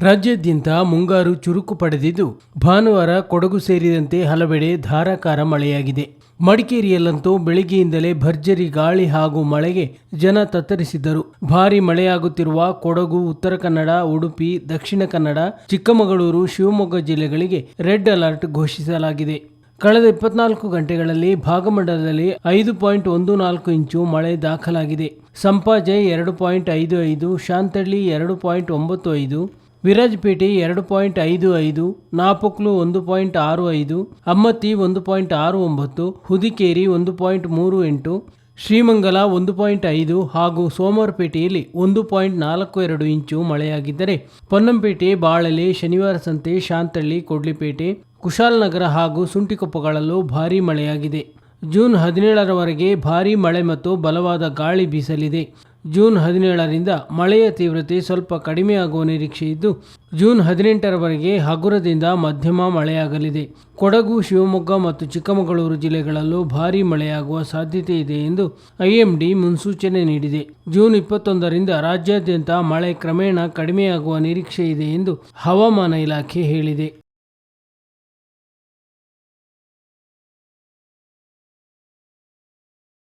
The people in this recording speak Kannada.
ರಾಜ್ಯಾದ್ಯಂತ ಮುಂಗಾರು ಚುರುಕು ಪಡೆದಿದ್ದು, ಭಾನುವಾರ ಕೊಡಗು ಸೇರಿದಂತೆ ಹಲವೆಡೆ ಧಾರಾಕಾರ ಮಳೆಯಾಗಿದೆ. ಮಡಿಕೇರಿಯಲ್ಲಂತೂ ಬೆಳಿಗ್ಗೆಯಿಂದಲೇ ಭರ್ಜರಿ ಗಾಳಿ ಹಾಗೂ ಮಳೆಗೆ ಜನ ತತ್ತರಿಸಿದ್ದರು. ಭಾರೀ ಮಳೆಯಾಗುತ್ತಿರುವ ಕೊಡಗು, ಉತ್ತರ ಕನ್ನಡ, ಉಡುಪಿ, ದಕ್ಷಿಣ ಕನ್ನಡ, ಚಿಕ್ಕಮಗಳೂರು, ಶಿವಮೊಗ್ಗ ಜಿಲ್ಲೆಗಳಿಗೆ ರೆಡ್ ಅಲರ್ಟ್ ಘೋಷಿಸಲಾಗಿದೆ. ಕಳೆದ ಇಪ್ಪತ್ನಾಲ್ಕು ಗಂಟೆಗಳಲ್ಲಿ ಭಾಗಮಂಡಲದಲ್ಲಿ ಐದು ಪಾಯಿಂಟ್ ಒಂದು ನಾಲ್ಕು ಇಂಚು ಮಳೆ ದಾಖಲಾಗಿದೆ. ಸಂಪಾಜೆ ಎರಡು ಪಾಯಿಂಟ್ ಐದು ಐದು, ಶಾಂತಳ್ಳಿ ಎರಡು ಪಾಯಿಂಟ್ ಒಂಬತ್ತು ಐದು ವಿರಾಜಪೇಟೆ ಎರಡು ಪಾಯಿಂಟ್ ಐದು ಐದು, ನಾಪೊಕ್ಲು ಒಂದು ಪಾಯಿಂಟ್ ಆರು ಐದು, ಅಮ್ಮತ್ತಿ ಒಂದು ಪಾಯಿಂಟ್ ಆರು ಒಂಬತ್ತು, ಹುದಿಕೇರಿ ಒಂದು ಪಾಯಿಂಟ್ ಮೂರು ಎಂಟು, ಶ್ರೀಮಂಗಲ ಒಂದು ಪಾಯಿಂಟ್ ಐದು ಹಾಗೂ ಸೋಮವಾರಪೇಟೆಯಲ್ಲಿ ಒಂದು ಪಾಯಿಂಟ್ ನಾಲ್ಕು ಎರಡು ಇಂಚು ಮಳೆಯಾಗಿದ್ದರೆ ಪೊನ್ನಂಪೇಟೆ, ಬಾಳಲೆ, ಶನಿವಾರ ಸಂತೆ, ಶಾಂತಳ್ಳಿ, ಕೊಡ್ಲಿಪೇಟೆ, ಕುಶಾಲನಗರ ಹಾಗೂ ಸುಂಟಿಕೊಪ್ಪಗಳಲ್ಲೂ ಭಾರೀ ಮಳೆಯಾಗಿದೆ. ಜೂನ್ ಹದಿನೇಳರವರೆಗೆ ಭಾರೀ ಮಳೆ ಮತ್ತು ಬಲವಾದ ಗಾಳಿ ಬೀಸಲಿದೆ. ಜೂನ್ ಹದಿನೇಳರಿಂದ ಮಳೆಯ ತೀವ್ರತೆ ಸ್ವಲ್ಪ ಕಡಿಮೆಯಾಗುವ ನಿರೀಕ್ಷೆ ಇದ್ದು ಜೂನ್ ಹದಿನೆಂಟರವರೆಗೆ ಹಗುರದಿಂದ ಮಧ್ಯಮ ಮಳೆಯಾಗಲಿದೆ. ಕೊಡಗು, ಶಿವಮೊಗ್ಗ ಮತ್ತು ಚಿಕ್ಕಮಗಳೂರು ಜಿಲ್ಲೆಗಳಲ್ಲೂ ಭಾರೀ ಮಳೆಯಾಗುವ ಸಾಧ್ಯತೆ ಇದೆ ಎಂದು ಐಎಂಡಿ ಮುನ್ಸೂಚನೆ ನೀಡಿದೆ. ಜೂನ್ ಇಪ್ಪತ್ತೊಂದರಿಂದ ರಾಜ್ಯಾದ್ಯಂತ ಮಳೆ ಕ್ರಮೇಣ ಕಡಿಮೆಯಾಗುವ ನಿರೀಕ್ಷೆ ಇದೆ ಎಂದು ಹವಾಮಾನ ಇಲಾಖೆ ಹೇಳಿದೆ.